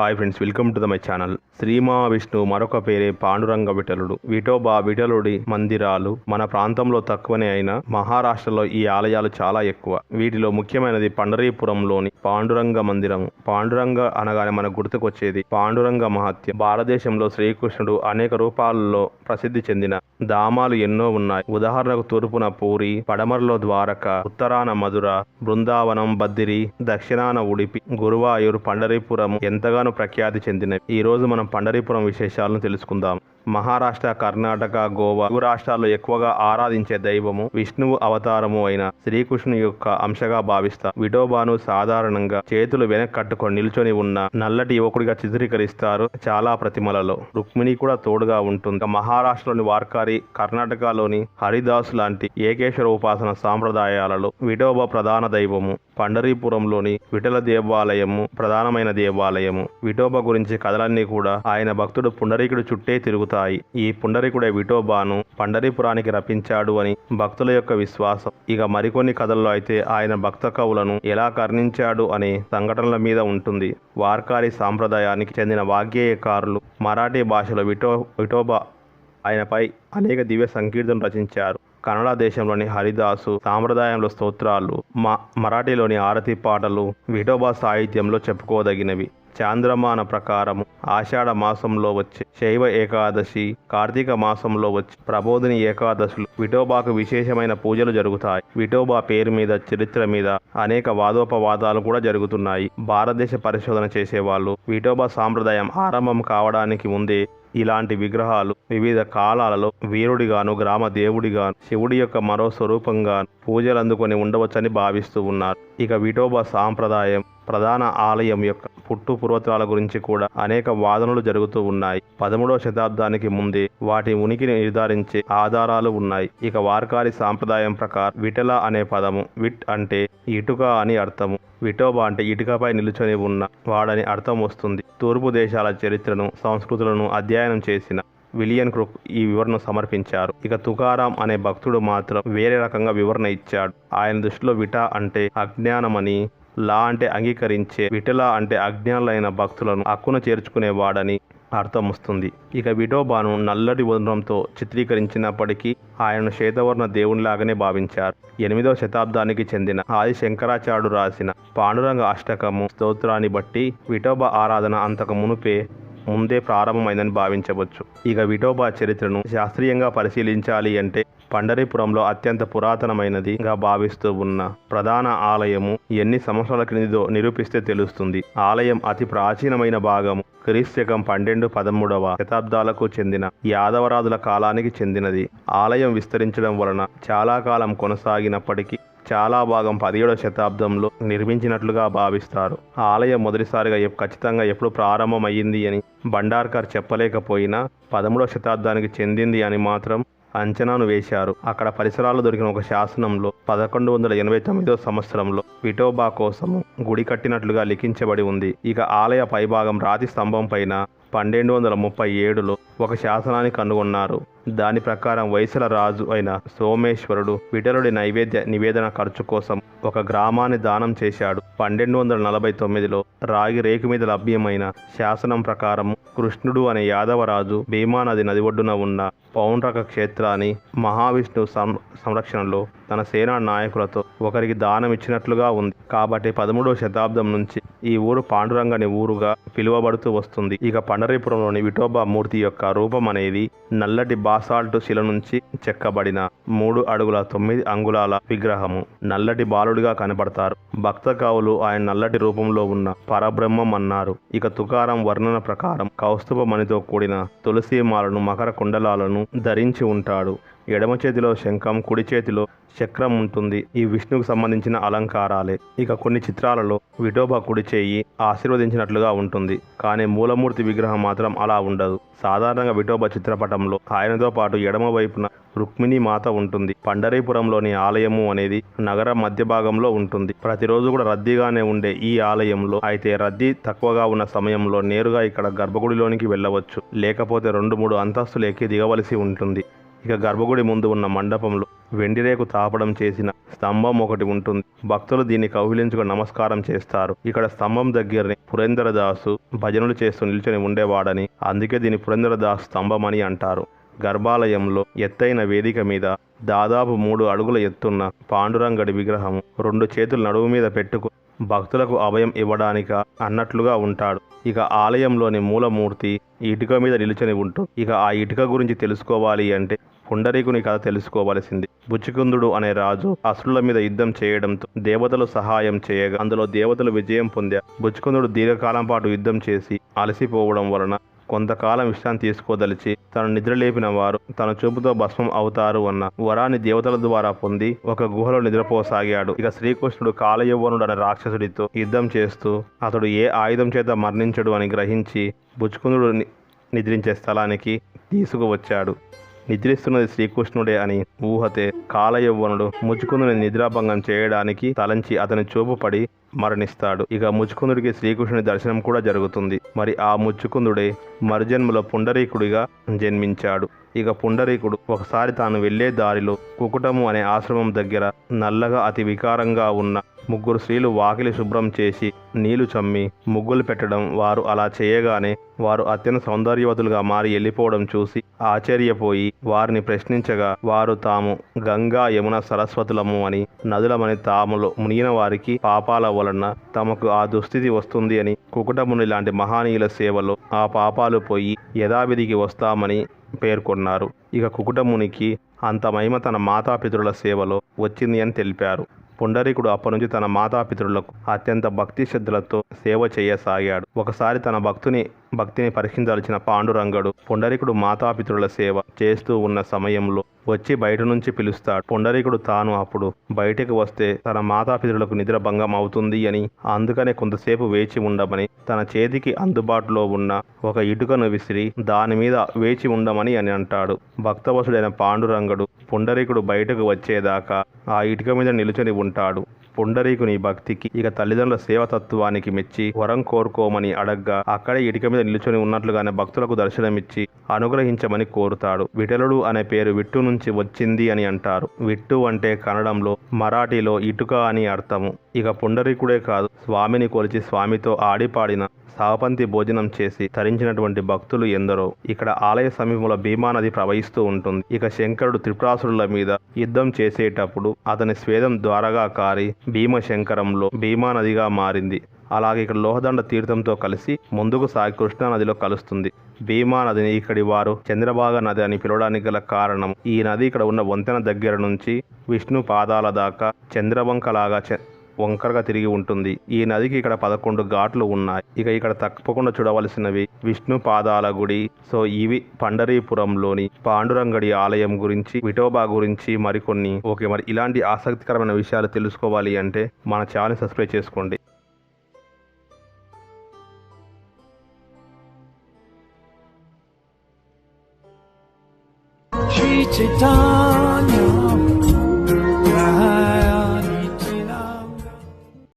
Hi friends welcome to the my channel. Shri మహావిష్ణువు మరొక పేరే పాండురంగ విఠలుడు. విఠోబా విఠలుడి మందిరాలు మన ప్రాంతంలో తక్కువనే అయినా మహారాష్ట్రలో ఈ ఆలయాలు చాలా ఎక్కువ. వీటిలో ముఖ్యమైనది పండరీపురంలోని పాండురంగ మందిరం. పాండురంగ అనగానే మనకు గుర్తుకొచ్చేది పాండురంగ మహత్యం. భారతదేశంలో శ్రీకృష్ణుడు అనేక రూపాలలో ప్రసిద్ధి చెందిన ధామాలు ఎన్నో ఉన్నాయి. ఉదాహరణకు తూర్పున పూరి పడమరలో ద్వారక ఉత్తరాన మధుర బృందావనం బద్దిరి దక్షిణాన ఉడిపి గురువాయూరు పండరీపురం ఎంతగానో ప్రఖ్యాతి చెందినవి ఈ రోజు మనం పండరీపురం విశేషాలను తెలుసుకుందాం. మహారాష్ట్ర కర్ణాటక గోవా ఇరు రాష్ట్రాల్లో ఎక్కువగా ఆరాధించే దైవము విష్ణువు అవతారము అయిన శ్రీకృష్ణుని యొక్క అంశగా భావిస్తారు విఠోబాను సాధారణంగా చేతులు వెనక్ కట్టుకొని నిల్చొని ఉన్న నల్లటి యువకుడిగా చిత్రీకరిస్తారు చాలా ప్రతిమలలో. రుక్మిణి కూడా తోడుగా ఉంటుంది. మహారాష్ట్రలోని వార్కారి కర్ణాటకలోని హరిదాస్ లాంటి ఏకేశ్వర ఉపాసన సాంప్రదాయాలలో విఠోబా ప్రధాన దైవము. పండరీపురంలోని విఠల దేవాలయము ప్రధానమైన దేవాలయము. విఠోబా గురించి కథలన్నీ కూడా ఆయన భక్తుడు పుండరీకుడు చుట్టే తిరుగుతాయి ఈ పుండరికుడే విఠోబాను పండరీపురానికి రప్పించాడు అని భక్తుల యొక్క విశ్వాసం. ఇక మరికొన్ని కథల్లో అయితే ఆయన భక్త కవులను ఎలా కర్ణించాడు అనే సంఘటనల మీద ఉంటుంది. వార్కారి సాంప్రదాయానికి చెందిన వాగ్గేయకారులు మరాఠీ భాషలో విఠో విఠోబా ఆయనపై అనేక దివ్య సంకీర్తనలు రచించారు. కన్నడ దేశంలోని హరిదాసు సాంప్రదాయంలో స్తోత్రాలు మా మరాఠీలోని ఆరతి పాటలు విఠోబా సాహిత్యంలో చెప్పుకోదగినవి. చాంద్రమాన ప్రకారము ఆషాఢ మాసంలో వచ్చే శైవ ఏకాదశి కార్తీక మాసంలో వచ్చే ప్రబోధిని ఏకాదశులు విఠోబాకు విశేషమైన పూజలు జరుగుతాయి. విఠోబా పేరు మీద చరిత్ర మీద అనేక వాదోపవాదాలు కూడా జరుగుతున్నాయి. భారతదేశ పరిశోధన చేసేవాళ్ళు విఠోబా సాంప్రదాయం ఆరంభం కావడానికి ముందే ఇలాంటి విగ్రహాలు వివిధ కాలాలలో వీరుడిగాను గ్రామ దేవుడిగాను శివుడి యొక్క మరో స్వరూపంగాను పూజలు అందుకొని ఉండవచ్చని భావిస్తూ ఉన్నారు. ఇక విఠోబా సాంప్రదాయం ప్రధాన ఆలయం యొక్క పుట్టు పూర్వత్రాల గురించి కూడా అనేక వాదనలు జరుగుతూ ఉన్నాయి. పదమూడవ శతాబ్దానికి ముందే వాటి ఉనికిని నిర్ధారించే ఆధారాలు ఉన్నాయి. ఇక వార్కారి సాంప్రదాయం ప్రకారం విటల అనే పదము విట్ అంటే ఇటుక అని అర్థము. విటోబా అంటే ఇటుకపై నిలుచొని ఉన్న వాడని అర్థం వస్తుంది. తూర్పు దేశాల చరిత్రను సంస్కృతులను అధ్యయనం చేసిన విలియన్ క్రూక్ ఈ వివరణ సమర్పించారు. ఇక తుకారాం అనే భక్తుడు మాత్రం వేరే రకంగా వివరణ ఇచ్చాడు. ఆయన దృష్టిలో విటా అంటే అజ్ఞానమని లా అంటే అంగీకరించే విఠల అంటే అజ్ఞానులైన భక్తులను హక్కున చేర్చుకునేవాడని అర్థం వస్తుంది ఇక విఠోబాను నల్లటి వదనంతో చిత్రీకరించినప్పటికీ ఆయన శ్వేతవర్ణ దేవునిలాగానే భావించారు. ఎనిమిదవ శతాబ్దానికి చెందిన ఆది శంకరాచార్యుడు రాసిన పాండురంగ అష్టకము స్తోత్రాన్ని బట్టి విఠోబా ఆరాధన అంతకు మునుపే ముందే ప్రారంభమైందని భావించవచ్చు. ఇక విఠోబా చరిత్రను శాస్త్రీయంగా పరిశీలించాలి అంటే పండరీపురంలో అత్యంత పురాతనమైనదిగా భావిస్తూ ఉన్న ప్రధాన ఆలయము ఎన్ని సంవత్సరాల క్రిందిదో నిరూపిస్తే తెలుస్తుంది. ఆలయం అతి ప్రాచీనమైన భాగము. క్రీస్తకం పన్నెండు పదమూడవ శతాబ్దాలకు చెందిన యాదవరాజుల కాలానికి చెందినది. ఆలయం విస్తరించడం వలన చాలా కాలం కొనసాగినప్పటికీ చాలా భాగం పదిహేడవ శతాబ్దంలో నిర్మించినట్లుగా భావిస్తారు. ఆలయం మొదటిసారిగా ఖచ్చితంగా ఎప్పుడు ప్రారంభమయ్యింది అని బండార్కర్ చెప్పలేకపోయినా పదమూడవ శతాబ్దానికి చెందింది అని మాత్రం అంచనాను వేశారు. అక్కడ పరిసరాలు దొరికిన ఒక శాసనంలో పదకొండు వందల ఎనభై తొమ్మిదో సంవత్సరంలో విఠోబా కోసము గుడి కట్టినట్లుగా లిఖించబడి ఉంది. ఇక ఆలయ పైభాగం రాతి స్తంభం పైన పన్నెండు వందల ముప్పై ఏడులో ఒక శాసనాన్ని కనుగొన్నారు. దాని ప్రకారం వైసల రాజు అయిన సోమేశ్వరుడు విఠలుడి నైవేద్య నివేదన ఖర్చు కోసం ఒక గ్రామాన్ని దానం చేశాడు. పన్నెండు వందల నలభై తొమ్మిదిలో రాగి రేకు మీద లభ్యమైన శాసనం ప్రకారం కృష్ణుడు అనే యాదవరాజు భీమానది నది నది ఒడ్డున ఉన్న పౌండ్రక క్షేత్రాన్ని మహావిష్ణు సం సంరక్షణలో తన సేనా నాయకులతో ఒకరికి దానం ఇచ్చినట్లుగా ఉంది. కాబట్టి పదమూడవ శతాబ్దం నుంచి ఈ ఊరు పాండురంగని ఊరుగా పిలువబడుతూ వస్తుంది. ఇక పండరీపురంలోని విఠోబా మూర్తి యొక్క రూపం అనేది నల్లటి బాసాల్ట్ శిల నుంచి చెక్కబడిన మూడు అడుగుల తొమ్మిది అంగుళాల విగ్రహము. నల్లటి బాలుడిగా కనబడతారు. భక్త కావులు ఆయన నల్లటి రూపంలో ఉన్న పరబ్రహ్మం అన్నారు. ఇక తుకారం వర్ణన ప్రకారం కౌస్తుభ మణితో కూడిన తులసీమాలను మకర కుండలాలను ధరించి ఉంటాడు. ఎడమ చేతిలో శంఖం కుడి చేతిలో చక్రం ఉంటుంది. ఈ విష్ణుకు సంబంధించిన అలంకారాలే. ఇక కొన్ని చిత్రాలలో విఠోబా కుడి చేయి ఆశీర్వదించినట్లుగా ఉంటుంది. కానీ మూలమూర్తి విగ్రహం మాత్రం అలా ఉండదు. సాధారణంగా విఠోబా చిత్రపటంలో ఆయనతో పాటు ఎడమ వైపున రుక్మిణి మాత ఉంటుంది. పండరీపురంలోని ఆలయము అనేది నగర మధ్య భాగంలో ఉంటుంది. ప్రతిరోజు కూడా రద్దీగానే ఉండే ఈ ఆలయంలో అయితే రద్దీ తక్కువగా ఉన్న సమయంలో నేరుగా ఇక్కడ గర్భగుడిలోనికి వెళ్ళవచ్చు. లేకపోతే రెండు మూడు అంతస్తులు ఎక్కి దిగవలసి ఉంటుంది. ఇక గర్భగుడి ముందు ఉన్న మండపంలో వెండిరేకు తాపడం చేసిన స్తంభం ఒకటి ఉంటుంది. భక్తులు దీన్ని కౌగిలించుకుని నమస్కారం చేస్తారు. ఇక్కడ స్తంభం దగ్గరనే పురేంద్రదాసు భజనలు చేస్తూ నిల్చొని ఉండేవాడని అందుకే దీన్ని పురేంద్రదాస్ స్తంభం అని అంటారు. గర్భాలయంలో ఎత్తైన వేదిక మీద దాదాపు మూడు అడుగుల ఎత్తున్న పాండురంగడి విగ్రహం రెండు చేతులు నడుము మీద పెట్టుకు భక్తులకు అభయం ఇవ్వడానిక అన్నట్లుగా ఉంటాడు. ఇక ఆలయంలోని మూలమూర్తి ఇటుక మీద నిలుచొని ఉంటూ ఇక ఆ ఇటుక గురించి తెలుసుకోవాలి అంటే పుండరీకుని కథ తెలుసుకోవలసింది. బుచ్చికుందుడు అనే రాజు అసురుల మీద యుద్ధం చేయడంతో దేవతలు సహాయం చేయగా అందులో దేవతలు విజయం పొందారు. బుచ్చికుందుడు దీర్ఘకాలం పాటు యుద్ధం చేసి అలసిపోవడం వలన కొంతకాలం విశ్రాంతి తీసుకోదలిచి తను నిద్రలేపిన వారు తన చూపుతో భస్మం అవుతారు అన్న వరాన్ని దేవతల ద్వారా పొంది ఒక గుహలో నిద్రపోసాగాడు. ఇక శ్రీకృష్ణుడు కాలయవ్వనుడు అనే రాక్షసుడితో యుద్ధం చేస్తూ అతడు ఏ ఆయుధం చేత మరణించడు అని గ్రహించి బుచ్చుకుందుడు నిద్రించే స్థలానికి తీసుకువచ్చాడు. నిద్రిస్తున్నది శ్రీకృష్ణుడే అని ఊహతే కాలయవ్వనుడు ముచ్చుకుందుని నిద్రాభంగం చేయడానికి తలంచి అతని చూపు పడి మరణిస్తాడు. ఇక ముచ్చుకుందుడికి శ్రీకృష్ణుని దర్శనం కూడా జరుగుతుంది. మరి ఆ ముచ్చుకుందుడే మరుజన్మలో పుండరీకుడిగా జన్మించాడు. ఇక పుండరీకుడు ఒకసారి తాను వెళ్ళే దారిలో కుకుటము అనే ఆశ్రమం దగ్గర నల్లగా అతి వికారంగా ఉన్న ముగ్గురు స్త్రీలు వాకిలి శుభ్రం చేసి నీళ్ళు చమ్మి ముగ్గులు పెట్టడం వారు అలా చేయగానే వారు అత్యంత సౌందర్యవతులుగా మారి వెళ్ళిపోవడం చూసి ఆశ్చర్యపోయి వారిని ప్రశ్నించగా వారు తాము గంగా యమున సరస్వతులము అని నదులమని తాములో మునిగిన వారికి పాపాల వలన తమకు ఆ దుస్థితి వస్తుంది అని కుకుటముని లాంటి మహానీయుల సేవలో ఆ పాపాలు పోయి యథావిధికి వస్తామని పేర్కొన్నారు. ఇక కుకుటమునికి అంత మహిమ తన మాతాపితరుల సేవలో వచ్చింది అని తెలిపారు. పుండరీకుడు అప్పటి తన మాతాపితరులకు అత్యంత భక్తి శ్రద్ధలతో సేవ చేయసాగాడు. ఒకసారి తన భక్తుని భక్తిని పరీక్షించాల్సిన పాండురంగడు పుండరీకుడు మాతాపితరుల సేవ చేస్తూ ఉన్న సమయంలో వచ్చి బయట నుంచి పిలుస్తాడు. పుండరీకుడు తాను అప్పుడు బయటకు వస్తే తన మాతాపితరులకు నిద్ర భంగం అవుతుంది అని అందుకనే కొంతసేపు వేచి ఉండమని తన చేతికి అందుబాటులో ఉన్న ఒక ఇటుకను విసిరి దాని మీద వేచి ఉండమని అని అంటాడు. భక్తవసుడైన పాండురంగడు పుండరీకుడు బయటకు వచ్చేదాకా ఆ ఇటుక మీద నిలుచొని ఉంటాడు. పుండరీకుని భక్తికి ఇక తల్లిదండ్రుల సేవతత్వానికి మెచ్చి వరం కోరుకోమని అడగ్గా అక్కడే ఇటుక మీద నిలుచొని ఉన్నట్లుగానే భక్తులకు దర్శనమిచ్చి అనుగ్రహించమని కోరుతాడు. విఠలుడు అనే పేరు విట్టు నుంచి వచ్చింది అని అంటారు. విట్టు అంటే కన్నడంలో మరాఠీలో ఇటుక అని అర్థము. ఇక పుండరీకుడే కాదు స్వామిని కొలిచి స్వామితో ఆడిపాడిన సావపంతి భోజనం చేసి తరించినటువంటి భక్తులు ఎందరో. ఇక్కడ ఆలయ సమీపంలో భీమా నది ప్రవహిస్తూ ఉంటుంది. ఇక శంకరుడు త్రిపురాసురుల మీద యుద్ధం చేసేటప్పుడు అతని స్వేదం ద్వారాగా కారి భీమశంకరంలో భీమా నదిగా మారింది. అలాగే ఇక్కడ లోహదండ తీర్థంతో కలిసి ముందుకు సాగి కృష్ణా నదిలో కలుస్తుంది. భీమా నదిని ఇక్కడి వారు చంద్రభాగ నది అని పిలవడానికి గల కారణం ఈ నది ఇక్కడ ఉన్న వంతెన దగ్గర నుంచి విష్ణు పాదాల దాకా చంద్రవంకలాగా వంకరగా తిరిగి ఉంటుంది. ఈ నదికి ఇక్కడ పదకొండు ఘాట్లు ఉన్నాయి. ఇక ఇక్కడ తప్పకుండా చూడవలసినవి విష్ణు పాదాల గుడి సో ఇవి పండరీపురంలోని పాండురంగడి ఆలయం గురించి విఠోబా గురించి మరికొన్ని. ఓకే మరి ఇలాంటి ఆసక్తికరమైన విషయాలు తెలుసుకోవాలి అంటే మన ఛానల్ సబ్స్క్రైబ్ చేసుకోండి. she?